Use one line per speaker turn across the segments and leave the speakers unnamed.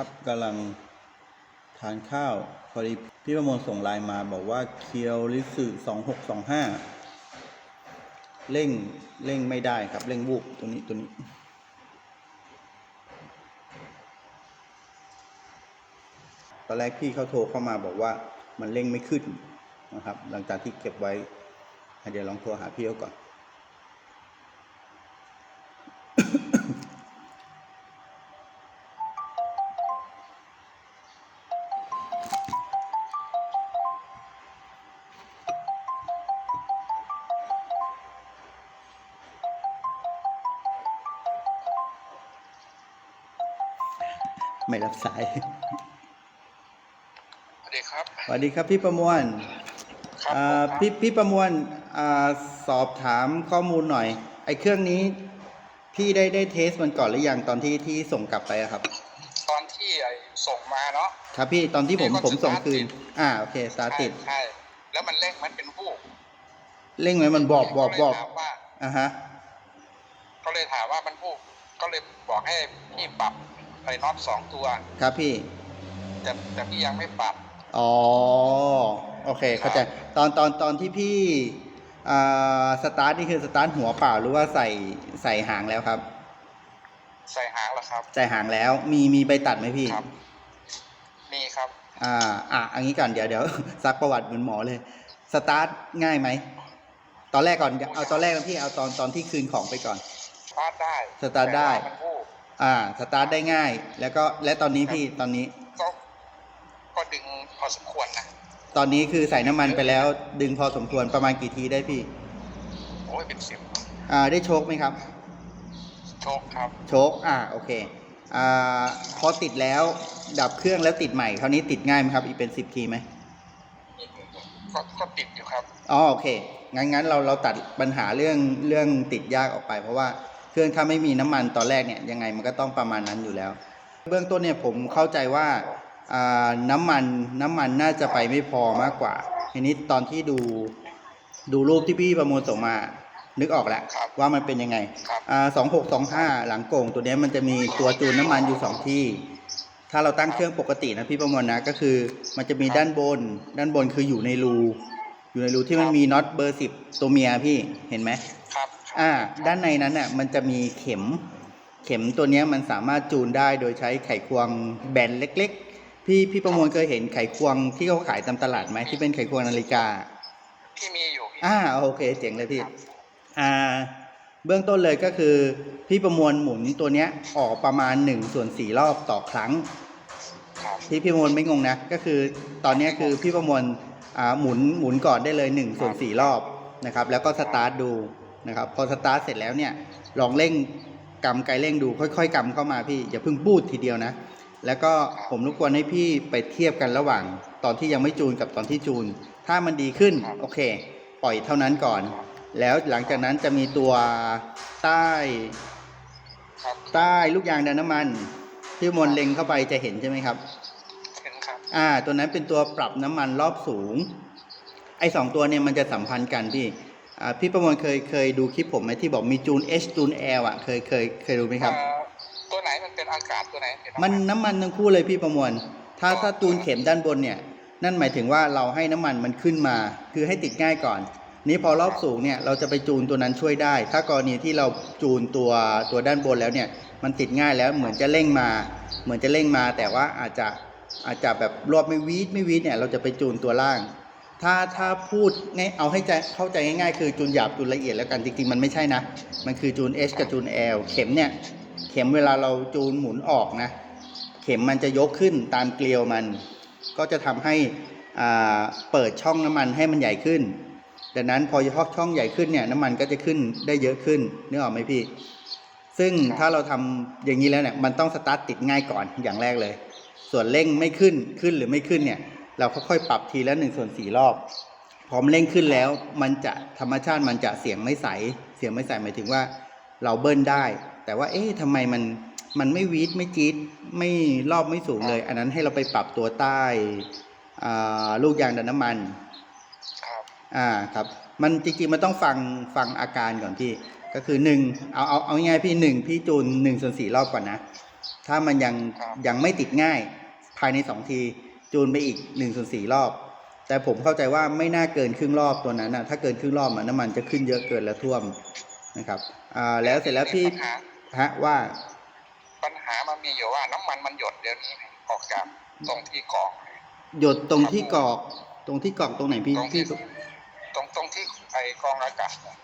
ครับกำลังทานข้าวพอดีพี่ประมวลส่งไลน์มาบอกว่าเคียวริสึสองหกสองห้าเร่งเร่งไม่ได้ครับ เร่งวูบตัวนี้ตัวนี้ ตอนแรกพี่เขาโทรเข้ามาบอกว่ามันเร่งไม่ขึ้นนะครับ หลังจากที่เก็บไว้ เดี๋ยวลองโทรหาพี่เขาก่อน ไม่รับสาย
สวัสดีครับ
สวัสดีครับพี่ประมวล
ครับ
อ่า
ผมครับ
พี่พี่ประมวลอ่าสอบถามข้อมูลหน่อย ไอ้เครื่องนี้พี่ได้ได้เทสมันก่อนหรือยังตอนที่ที่ส่งกลับไปอะครับ
ตอนที่ไอ้ส่งมาเนาะ
ครับพี่ตอนที่ผม
นี่ก็
ผมส่ง
สตาร์ท
คืน
ติด
อ่าโอเคสตาร์ทติด
ใช่ใช่แล้วมันเร่งมันเป็นวูบ
เร่งไหมมันบอบบอบ
ก็
บ
เล
อยบ
ถามว่า
อะฮะ
ก็เลยถามว่ามันวูบก็เลยบอกให้พี่ปรับ ไอ้น็อตสองตัว
ครับพี่
แต่แต่พี่ยังไม่ปรับ
อ๋อ โอเค เข้าใจ ตอนตอนตอนที่พี่อ่าสตาร์ทนี่คือสตาร์ทหัวเปล่าหรือว่าใส่ใส่หางแล้วครับ
ใส่หางแล้วครับ
ใส่หางแล้ว มีมีใบตัดไหมพี่
ครับ มีครับ
อ่า อะอันนี้ก่อนเดี๋ยวเดี๋ยวซักประวัติเหมือนหมอเลย สตาร์ทง่ายไหม ตอนแรกก่อน เอาตอนแรกนะพี่ เอาตอนตอนที่คืนของไปก่อน
สตาร์ทได้
สตาร์ทได้
แต่ว่มันวูบ
อ่าสตาร์ทได้ง่าย แล้วก็และตอนนี้พี่ตอนนี้
ก็ก็ดึงพอสมควรนะ
ตอนนี้คือใส่น้ำมันไปแล้ว ดึงพอสมควรประมาณกี่ทีได้พี่
โอ้ยเป็นสิบ
อ่าได้โชคไหมครับ
โชคครับ
โชคอ่าโอเคอ่าพอติดแล้วดับเครื่องแล้วติดใหม่คราวนี้ติดง่ายไหมครับ อีกเป็นสิบทีไหม
ก็ก็ติดอยู่ครับ
อ๋อโอเคงั้นงั้นเราเราตัดปัญหาเรื่องเรื่องติดยากออกไป เพราะว่า เครื่องถ้าไม่มีน้ำมันตอนแรกเนี่ยยังไงมันก็ต้องประมาณนั้นอยู่แล้ว เบื้องต้นเนี่ยผมเข้าใจว่าน้ำมันน้ำมันน่าจะไปไม่พอมากกว่าทีนี้ตอนที่ดูดูรูปที่พี่ประมวลส่งมานึกออกแล้วว่ามันเป็นยังไงสองหกสองห้าหลังโก่งตัวนี้มันจะมีตัวจูนน้ำมันอยู่สองที่ ถ้าเราตั้งเครื่องปกตินะพี่ประมวลนะก็คือ มันจะมีด้านบน ด้านบนคืออยู่ในรู อยู่ในรูที่มันมีน็อตเบอร์สิบตัวเมียพี่เห็นไหม
ครับ
อ่าด้านในนั้นน่ะมันจะมีเข็ม เข็มตัวเนี้ยมันสามารถจูนได้โดยใช้ไขควงแบนเล็ก ๆ พี่พี่ประมวลเคยเห็นไขควงที่เขาขายตามตลาดไหมที่เป็นไขควงนาฬิกา
พี่มีอยู่พี่
อ่าโอเคเจ๋งเลยพี่อ่าเบื้องต้นเลยก็คือพี่ประมวลหมุนตัวเนี้ยออกประมาณ1ส่วน4รอบต่อครั้ง
ครับ
พี่พี่ประมวลไม่งงนะก็คือตอนเนี้ยคือพี่ประมวลอ่าหมุนหมุนก่อนได้เลย1ส่วน4รอบนะครับ แล้วก็สตาร์ทดู นะครับพอสตาร์ทเสร็จแล้วเนี่ยลองเร่งกำไกลเร่งดูค่อย ๆกำเข้ามาพี่อย่าเพิ่งบูดทีเดียวนะ แล้วก็ผมรบกวนให้พี่ไปเทียบกันระหว่าง ตอนที่ยังไม่จูนกับตอนที่จูน ถ้ามันดีขึ้นโอเค ปล่อยเท่านั้นก่อน แล้วหลังจากนั้นจะมีตัวใต้
ครับ
ใต้ลูกยางดันน้ำมันที่มวลเล็งเข้าไปจะเห็นใช่ไหมครับ
เห็นครับ
อ่า ตัวนั้นเป็นตัวปรับน้ำมันรอบสูง ไอ้สองตัวเนี่ยมันจะสัมพันธ์กันพี่อ่า พี่ประมวลเคยเคยดูคลิปผมไหมที่บอกมีจูน H จูน L อะเคยเคยเคยดูไหมครับ
เอ่อตัวไหนมันเป็นอากาศตัวไหนเป็น
มันำน้ำมันทั้งคู่เลยพี่ประมวล ถ้าถ้าจูนเข็มด้านบนเนี่ย นั่นหมายถึงว่าเราให้น้ำมันมันขึ้นมา คือให้ติดง่ายก่อน นี้พอรอบสูงเนี่ยเราจะไปจูนตัวนั้นช่วยได้ ถ้ากรณีที่เราจูนตัวตัวด้านบนแล้วเนี่ย มันติดง่ายแล้วเหมือนจะเร่งมา เหมือนจะเร่งมาแต่ว่าอาจจะอาจจะแบบรอบไม่วีดไม่วีดเนี่ยเราจะไปจูนตัวล่าง ถ้าถ้าพูดง่ายเอาให้ใจเข้าใจง่ายๆ คือจูนหยาบจูนละเอียดแล้วกันจริงๆ มันไม่ใช่นะ มันคือจูน H กับจูน L เข็มเนี่ย เข็มเวลาเราจูนหมุนออกนะ เข็มมันจะยกขึ้นตามเกลียวมัน ก็จะทำให้อ่าเปิดช่องน้ำมันให้มันใหญ่ขึ้น ดังนั้นพอช่องใหญ่ขึ้นเนี่ยน้ำมันก็จะขึ้นได้เยอะขึ้นนึกออกไหมพี่ ซึ่งถ้าเราทำอย่างนี้แล้วเนี่ยมันต้องสตาร์ทติดง่ายก่อนอย่างแรกเลย ส่วนเร่งไม่ขึ้นขึ้นหรือไม่ขึ้นเนี่ย เราค่อยๆปรับทีละหนึ่งส่วนสี่รอบพอมนเร่งขึ้นแล้ว มันจะธรรมชาติมันจะเสียงไม่ใส เสียงไม่ใสหมายถึงว่าเราเบิ้ลได้ แต่ว่าเอ๊ะทำไมมันมันไม่วีดไม่จี๊ดไม่รอบไม่สูงเลย อันนั้นให้เราไปปรับตัวใต้อ่าลูกยางดันน้ำมัน
ครับ
อ่าครับมันจริงๆมันต้องฟังฟังอาการก่อนพี่ ก็คือหนึ่งเอาเอาเอาง่ายๆพี่หนึ่งพี่จูนหนึ่งส่วนสี่รอบก่อนนะ ถ้ามันยัง
ครับ
ยังไม่ติดง่ายภายในสองที จูนไปอีกหนึ่งส่วนสี่รอบ แต่ผมเข้าใจว่าไม่น่าเกินครึ่งรอบตัวนั้นนะถ้าเกินครึ่งรอบอะน้ำมันจะขึ้นเยอะเกินแล้วท่วมนะครับอ่าแล้วเสร็จแล้วพี่
ปัญหา
ฮะว่า
ปัญหามันมีอยู่ว่าน้ำมันมันหยดเดี๋ยวนี้ออกจากตรงที่กรอก
หยดตรงที่กรอก ตรงที่กรอกตรงไหนพี่
ตรง
พี่
ที่ตรงตรงที่ไอกรองอากาศเนี่ย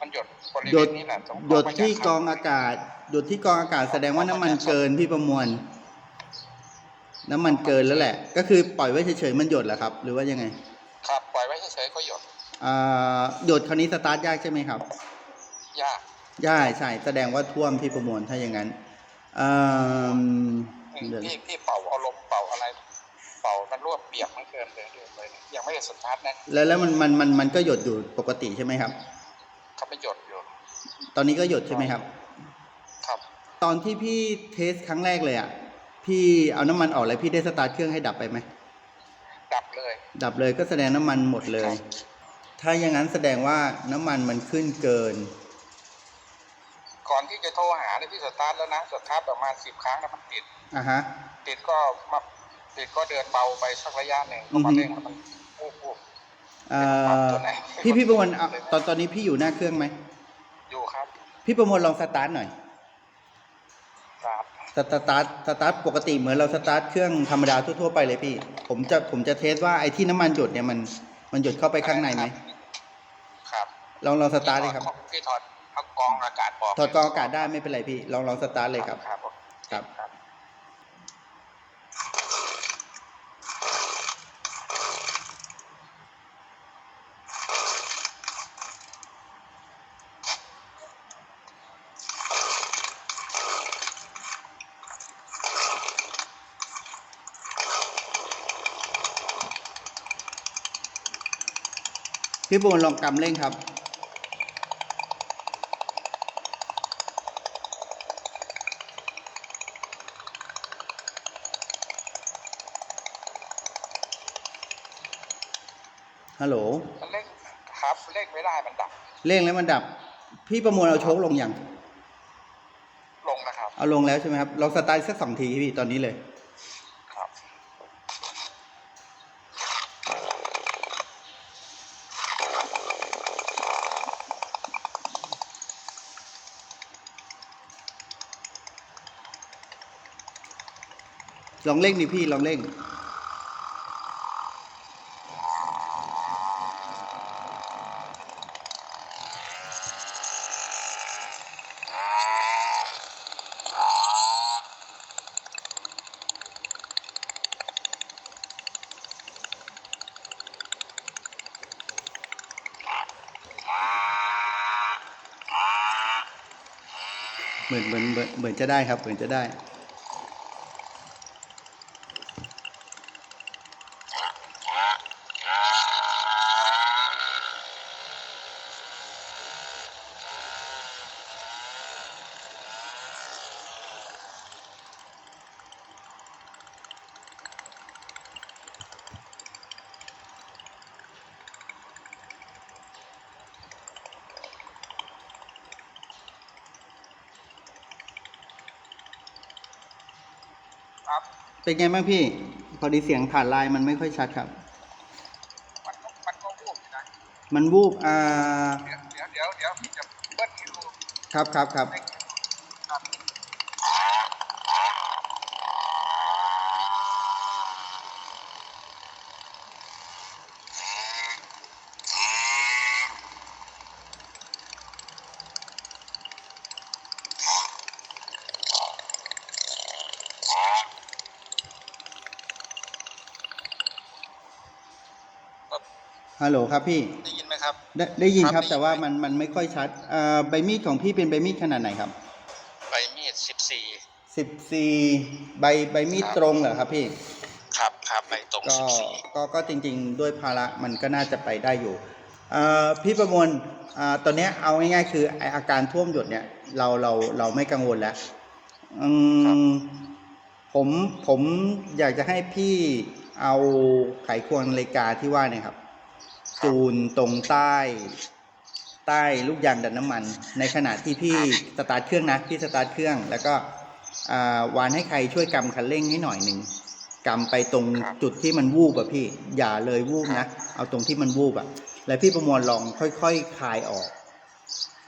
มันหยดบริ
หย
เว
ด
ณนี้แหละตรง
หยดที่กรองอากาศ หยดที่กรองอากาศแสดงว่าน้ำมันเกินพี่ประมวล น้ำมันเกินแล้วแหละ ก็คือปล่อยไว้เฉยๆมันหยดเหรอครับ หรือว่ายังไง
ครับปล่อยไว้เฉยๆก็หยด
อ่าหยดคราวนี้สตาร์ทยากใช่ไหมครับ
ยาก
ใช่ใช่ แสดงว่าท่วมพี่ประมวลถ้าอย่างนั้นอ่าเดี๋ยว
พี่พี่เป่าเอาลมเป่าอะไร เป่ามันรวบเปียกมันเกินเลยเดี๋ยวเลยยังไม่ได้สตาร์ทนะ
แล้วแล้วมันมันมันมันก็หยดอยู่ปกติใช่ไหมครับ
เขาไปหยดอยู่
ตอนนี้ก็หยดใช่ไหมครับ
ครับ
ตอนที่พี่เทสครั้งแรกเลยอะ พี่เอาน้ำมันออกแล้วพี่ได้สตาร์ทเครื่องให้ดับไปไหม
ดับเลย
ดับเลยก็แสดงน้ำมันหมดเลย
ครับ
ถ้าอย่างนั้นแสดงว่าน้ำมันมันขึ้นเกิน
ก่อนที่จะโทรหาเนี่ยพี่สตาร์ทแล้วนะสตาร์ทประมาณสิบครั้งแล้วมันติด
อะฮะ
ติดก็มาติดก็เดินเบาไปสักระยะหนึ่งก็มา
อือฮึ
เร่งแล้วมันอู้อู้
เอ่อ
ตัวไหน
พี่พี่ประมวลเอาตอนตอนนี้พี่อยู่หน้าเครื่องไหม
อยู่ครับ
พี่ประมวลลองสตาร์ทหน่อย
ครับ
สตาร์ทสตาร์ทปกติเหมือนเราสตาร์ทเครื่องธรรมดาทั่วๆไปเลยพี่ ผมจะผมจะเทสว่าไอ้ที่น้ำมันหยดเนี่ยมันมันหยดเข้าไปข้างในไหม
ครับ
ลองลองสตาร์ทเลยครับ
พี่ถอดเอากรองอากาศออก
ถอดกรองอากาศได้ไม่เป็นไรพี่ ลองลองสตาร์ทเลยครับ
ครับ
ครับ
ครับ
พี่ประมวลลองกำเร่งครับ ฮัลโหล
มันเร่งครับเร่งไม่ได้มันดับ
เร่งแล้วมันดับ พี่ประมวลเอาโชคลงอย่าง
ลงนะครับ
เอาลงแล้วใช่ไหมครับลองสตาร์ทสักสองทีพี่ตอนนี้เลย ลองเร่งดิพี่ลองเร่งเหมือนเหมือนเหมือนเหมือนจะได้ครับ เหมือนจะได้
ครับ
เป็นไงบ้างพี่ พอดีเสียงผ่านไลน์มันไม่ค่อยชัดครับ
มันก็มันก็วูบอยู่นะ
มันวูบอ่า
เดี๋ยวเดี๋ยวเดี๋ยวเดี๋ยวพี่จะเบิ้ลให้ดู
ครับครับครับ
เร่งให้ดูครับ
ฮัลโหลครับพี่
ได้ยินไหมครับ
ได้ได้ยินครับ
ครับ
แต่ว่ามันมันไม่ค่อยชัดอ่าใบมีดของพี่เป็นใบมีดขนาดไหนครับ
ใบมีดสิบสี่
สิบสี่ใบใบมีด
ครับ
ตรงเหรอครับพี่
ครับครับใบตรง
ก็
สิบสี่
ก็ก็จริง ๆ ด้วยภาระมันก็น่าจะไปได้อยู่อ่าพี่ประมวลอ่าตอนเนี้ยเอาง่ายๆคือไอ้อาการท่วมหยดเนี่ยเราเราเราไม่กังวลแล้วอืมผมผมอยากจะให้พี่เอาไขควงนาฬิกาที่ว่าเนี่ยครับ จูนตรงใต้ ใต้ลูกยางดันน้ำมัน ในขณะที่พี่สตาร์ทเครื่องนะพี่สตาร์ทเครื่อง แล้วก็อ่าวานให้ใครช่วยกำคันเร่งให้หน่อยหนึ่งกำไปตรง
ครับ
จุดที่มันวูบอะพี่ อย่าเลยวูบนะ เอาตรงที่มันวูบอะแล้วพี่ประมวลลองค่อยๆคลายออก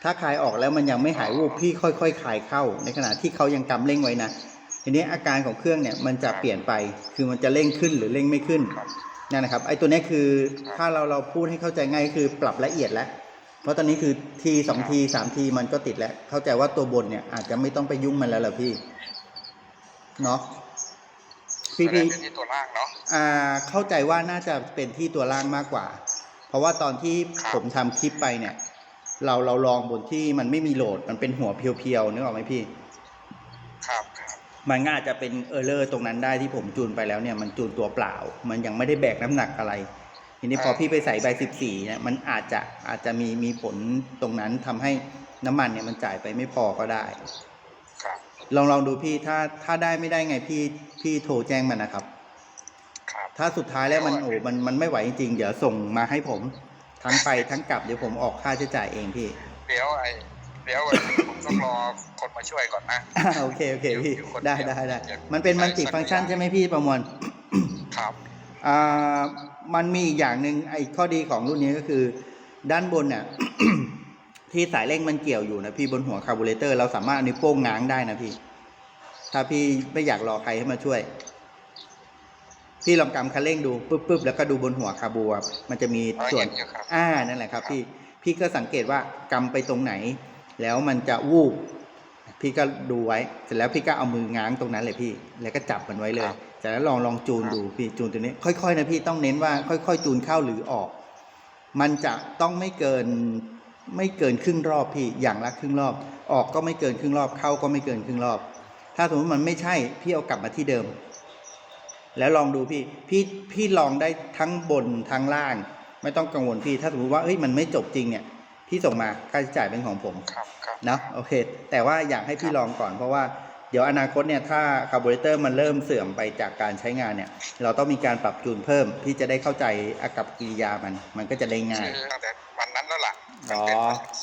ถ้าคลายออกแล้วมันยังไม่หายวูบพี่ค่อยๆคลายเข้า ในขณะที่เขายังกำเร่งไว้นะทีนี้อาการของเครื่องเนี่ยมันจะเปลี่ยนไป คือมันจะเร่งขึ้นหรือเร่งไม่ขึ้น
ครับ
นั่นนะครับ ไอ้ตัวเนี้ยคือถ้าเราเราพูดให้เข้าใจง่ายก็คือปรับละเอียดแล้ว เพราะตอนนี้คือทีสองทีสามทีมันก็ติดแล้ว เข้าใจว่าตัวบนเนี่ยอาจจะไม่ต้องไปยุ่งมันแล้วล่ะพี่ เนาะพี่
ไม่ได้
พี่
เป็นที่ตัวล่างเนาะ
อ่า เข้าใจว่าน่าจะเป็นที่ตัวล่างมากกว่า เพราะว่าตอนที่
ครับ
ผมทำคลิปไปเนี่ย เราเราลองบนที่มันไม่มีโหลด มันเป็นหัวเพียวๆนึกออกไหมพี่
ครับครับ
มันก็อาจจะเป็นเออร์เลอร์ตรงนั้นได้ที่ผมจูนไปแล้วเนี่ยมันจูนตัวเปล่า มันยังไม่ได้แบกน้ำหนักอะไร ทีนี้พอพี่ไปใส่ใบสิบสี่เนี่ยมันอาจจะอาจจะมีมีผลตรงนั้นทำให้น้ำมันเนี่ยมันจ่ายไปไม่พอก็ได้
ครับ
ลองลองดูพี่ถ้าถ้าได้ไม่ได้ไงพี่พี่โทรแจ้งมันนะครับ
ครับ
ถ้าสุดท้ายแล้วมันโอ้มันมันไม่ไหวจริงๆเดี๋ยวส่งมาให้ผม ทั้งไปทั้งกลับเดี๋ยวผมออกค่าใช้จ่ายเองพี่
เดี๋ยวไอ้เดี๋ยวผม ต้องรอคนมาช่วยก่อนนะ
อ่าโอเคโอเคพี่
อยู่คน
ได้
เดียว
ได้ได้
อยาก
มันเป็น
ใช้
มันติ
สัก
ฟังก์ชัน
อย่าง
ใช่ไหมพี่ประมวล
ครับ
อ่ามันมีอีกอย่างหนึ่งไอ้ข้อดีของรุ่นนี้ก็คือ ด้านบนเนี่ยที่สายเร่งมันเกี่ยวอยู่นะพี่บนหัวคาร์บูเรเตอร์เราสามารถเอานิ้วโป้งง้างได้นะพี่ ถ้าพี่ไม่อยากรอใครให้มาช่วย พี่ลองกำคันเร่งดูปุ๊บปุ๊บแล้วก็ดูบนหัวคาร์บูอะมันจะมี
อ๋อ
ส่วน
เห็นอยู่ครับ
อ่านั่นแหละครับ พี่พี่ก็สังเกตว่ากำไปตรงไหน แล้วมันจะวูบ พี่ก็ดูไว้ เสร็จแล้วพี่ก็เอามือง้างตรงนั้นเลยพี่ แล้วก็จับมันไว้เลย
ครับ
จากนั้นลองลองจูน
ครับ
ดูพี่จูนตัวนี้ ค่อยๆนะพี่ต้องเน้นว่า ค่อย ๆ จูนเข้าหรือออก มันจะต้องไม่เกินไม่เกินครึ่งรอบพี่อย่างละครึ่งรอบ ออกก็ไม่เกินครึ่งรอบ เข้าก็ไม่เกินครึ่งรอบ ถ้าสมมติมันไม่ใช่พี่เอากลับมาที่เดิม แล้วลองดูพี่พี่พี่ลองได้ทั้งบนทั้งล่าง ไม่ต้องกังวลพี่ ถ้าสมมติว่าเอ้ยมันไม่จบจริงเนี่ย พี่ส่งมาค่าใช้จ่ายเป็นของผม
ครับครับ
เนาะโอเค แต่ว่าอยากให้พี่ลองก่อนเพราะว่าเดี๋ยวอนาคตเนี่ยถ้าคาร์บูเรเตอร์มันเริ่มเสื่อมไปจากการใช้งานเนี่ย เราต้องมีการปรับจูนเพิ่ม พี่จะได้เข้าใจอากับกิริยามัน มันก็จะได้ง่าย
คือตั้งแต่วันนั้นแล้วล่ะ
อ๋
ตั้
อ
งแต่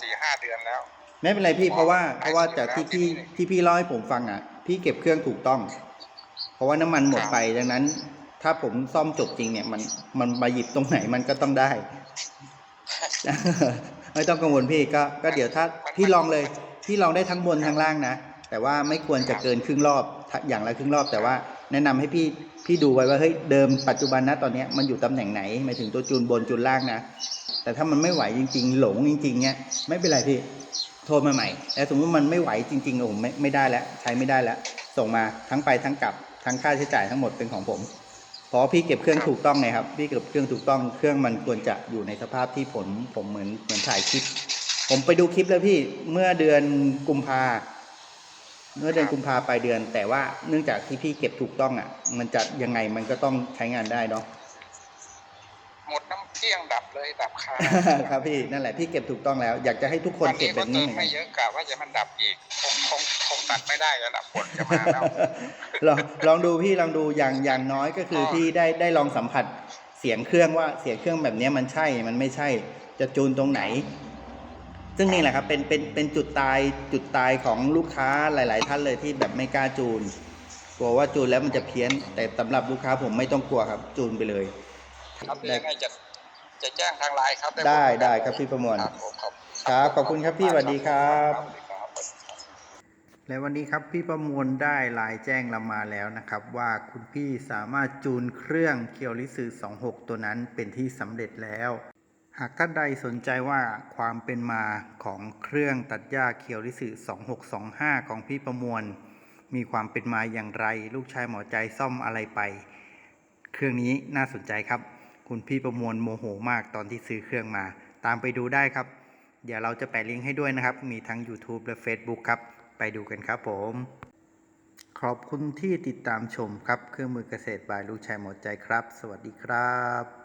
สี่ห้าเดือนแล้ว
ไม่เป็นไรพี่
อ๋อ
เพราะว่า
ได้
เพราะว่าจากที่พี่ที่พี่เล่าให้ผมฟังอะ พี่เก็บเครื่องถูกต้อง เพราะว่าน้ำมันหมด
ครับ
ไปดังนั้น ถ้าผมซ่อมจบจริงเนี่ยมันมันมาหยิบตรงไหนมันก็ต้องได้ ไม่ต้องกังวลพี่ก็ก็เดี๋ยวถ้าพี่ลองเลยพี่ลองได้ทั้งบนทั้งล่างนะแต่ว่าไม่ควรจะเกินครึ่งรอบอย่างละครึ่งรอบ แต่ว่าแนะนำให้พี่พี่ดูไว้ว่าเฮ้ยเดิมปัจจุบันนะตอนนี้มันอยู่ตำแหน่งไหนหมายถึงตัวจูนบนจูนล่างนะแต่ถ้ามันไม่ไหวจริง ๆ หลงจริง ๆเนี้ยไม่เป็นไรพี่โทรมาใหม่แต่สมมติมันไม่ไหวจริงๆผมไม่ไม่ได้แล้วใช้ไม่ได้แล้วส่งมาทั้งไปทั้งกลับทั้งค่าใช้จ่ายทั้งหมดเป็นของผม เพราะพี่เก็บเครื่องถูกต้องไงครับ พี่เก็บเครื่องถูกต้องเครื่องมันควรจะอยู่ในสภาพที่ผมผมเหมือนเหมือนถ่ายคลิป ผมไปดูคลิปแล้วพี่เมื่อเดือนกุมภาเมื่อเดือนกุมภาปลายเดือน แต่ว่าเนื่องจากที่พี่เก็บถูกต้องอะ มันจะยังไงมันก็ต้องใช้งานได้เนาะ
เที่ยงดับเลยดับคา
ครับพี่นั่นแหละพี่เก็บถูกต้องแล้ว อยากจะให้ทุกคน
วัน
เก็
นี้
บแบ
ก็
บนี้
เติ
เห
ม
มือน
ไม่
กัน
เยอะกะว่าจะมันดับอีกคงคงคงตัดไม่ได้แล้วล่ะผลจะมาแล้ว
ลองลองดูพี่ลองดูอย่างอย่างน้อยก็คือ
ก็
พี่ได้ได้ลองสัมผัสเสียงเครื่องว่าเสียงเครื่องแบบเนี้ยมันใช่มันไม่ใช่ จะจูนตรงไหน ซึ่งนี่แหละครับเป็นเป็นเป็นจุดตายจุดตายของลูกค้าหลาย ๆ ท่านเลยที่แบบไม่กล้าจูนกลัวว่าจูนแล้วมันจะเพี้ยน แต่สำหรับลูกค้าผมไม่ต้องกลัวครับ จูนไปเลย
ครับเดี๋ยวยังไงจะ จะแจ้งทางไลน์ครับ
ได้ได้ครับพี่ประมวล
ครับผมครับ
ครับขอบคุณครับพี่สวัสดีครับ
สวัสดีครับ
และวันนี้ครับพี่ประมวลได้ไลน์แจ้งเรามาแล้วนะครับ ว่าคุณพี่สามารถจูนเครื่องเคียวริสึ26 ตัวนั้นเป็นที่สำเร็จแล้ว หากท่านใดสนใจว่าความเป็นมาของเครื่องตัดหญ้าเคียวริสึ2625 ของพี่ประมวล มีความเป็นมาอย่างไร ลูกชายหมอใจซ่อมอะไรไป เครื่องนี้น่าสนใจครับ คุณพี่ประมวลโมโหมากตอนที่ซื้อเครื่องมา ตามไปดูได้ครับ เดี๋ยวเราจะแปะลิงก์ให้ด้วยนะครับ มีทั้ง YouTube และ Facebook ครับ ไปดูกันครับผม ขอบคุณที่ติดตามชมครับ เครื่องมือเกษตรบายลูกชายหมดใจครับ สวัสดีครับ